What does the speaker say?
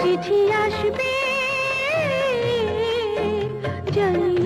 চিঠি আসবে জানি